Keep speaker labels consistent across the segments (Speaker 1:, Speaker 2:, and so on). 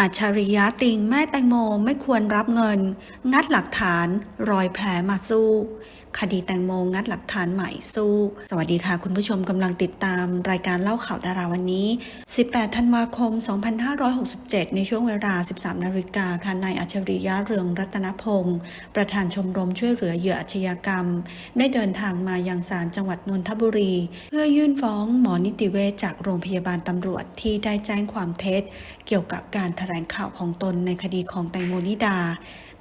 Speaker 1: อัจฉริยะติงแม่แตงโมไม่ควรรับเงิน งัดหลักฐานรอยแผลมาสู้ คดีแตงโมงัดหลักฐานใหม่สู้ สวัสดีค่ะ คุณผู้ชมกำลังติดตามรายการเล่าข่าวดาราวันนี้ 18 ธันวาคม 2567 ในช่วงเวลา 13 นาฬิกาค่ะนายอัจฉริยะเรืองรัตนพงศ์ประธานชมรมช่วยเหลือเหยื่ออาชญากรรม ได้เดินทางมายังศาลจังหวัดนนทบุรี เพื่อยื่นฟ้องหมอนิติเวชจากโรงพยาบาลตำรวจที่ได้แจ้งความเท็จ เกี่ยวกับการแถลงข่าวของตนในคดีของแตงโมนิดา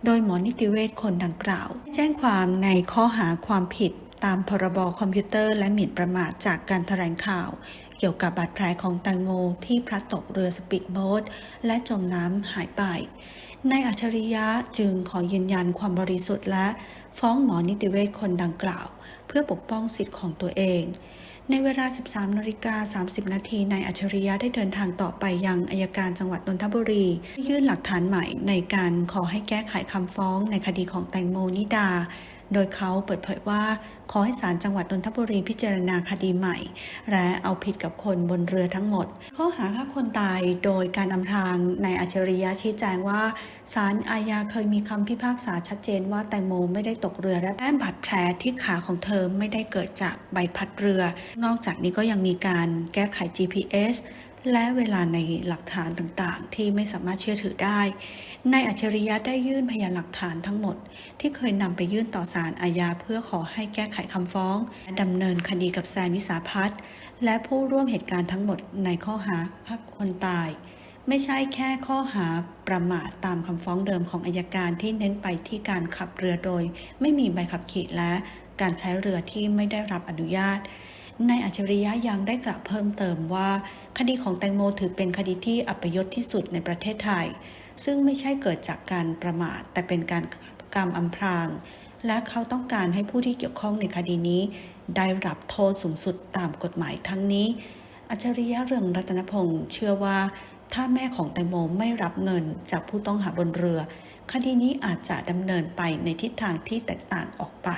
Speaker 1: โดยหมอนิติเวชคนดังกล่าว แจ้งความในข้อหาความผิดตามพรบคอมพิวเตอร์และหมิ่นประมาทจากการแถลงข่าวเกี่ยวกับบาดแผลของแตงโมที่พลัดตกเรือสปีดโบ๊ทและจมน้ำหายไป นายอัจฉริยะจึงขอยืนยันความบริสุทธิ์และฟ้องหมอนิติเวชคนดังกล่าว เพื่อปกป้องสิทธิ์ของตัวเอง ในเวลา 13นาฬิกา30 นาที นายอัจฉริยะได้เดินทางต่อไปยังอายการจังหวัดนนทบุรี ยื่นหลักฐานใหม่ในการขอให้แก้ไขคำฟ้องในคดีของแตงโมนิดา โดยเขาเปิดเผยว่าขอให้ศาลจังหวัดนนทบุรีพิจารณาคดีใหม่ และเอาผิดกับคนบนเรือทั้งหมด ข้อหาฆ่าคนตายโดยการอำพรางนายอัจฉริยะชี้แจงว่าศาลอาญาเคยมีคำพิพากษาชัดเจนว่าแตงโมไม่ได้ตกเรือและบาดแผลที่ขาของเธอไม่ได้เกิดจากใบพัดเรือ นอกจากนี้ก็ยังมีการแก้ไข GPS และเวลาในหลักฐานต่างๆ ที่ไม่สามารถเชื่อถือได้ นายอัจฉริยะได้ยื่นพยานหลักฐานทั้งหมด ที่เคยนำไปยื่นต่อศาลอาญาเพื่อขอให้แก้ไขคำฟ้องและดำเนินคดีกับแซนวิสาพัฒน์และผู้ร่วมเหตุการณ์ทั้งหมดในข้อหาฆ่าคนตาย ไม่ใช่แค่ข้อหาประมาทตามคำฟ้องเดิมของอายการที่เน้นไปที่การขับเรือโดย ไม่มีใบขับขี่และการใช้เรือที่ไม่ได้รับอนุญาต นายอัจฉริยะยังได้กล่าวเพิ่มเติมว่า คดีของแตงโมถือเป็นคดีที่อัปยศที่สุดในประเทศไทย ซึ่งไม่ใช่เกิดจากการประมาท แต่เป็นการกรรมอำพราง และเขาต้องการให้ผู้ที่เกี่ยวข้องในคดีนี้ ได้รับโทษสูงสุดตามกฎหมายทั้งนี้ อัจฉริยะเรืองรัตนพงศ์เชื่อว่า ถ้าแม่ของแตงโมไม่รับเงินจากผู้ต้องหาบนเรือ คดีนี้อาจจะดำเนินไปในทิศทางที่แตกต่างออกไป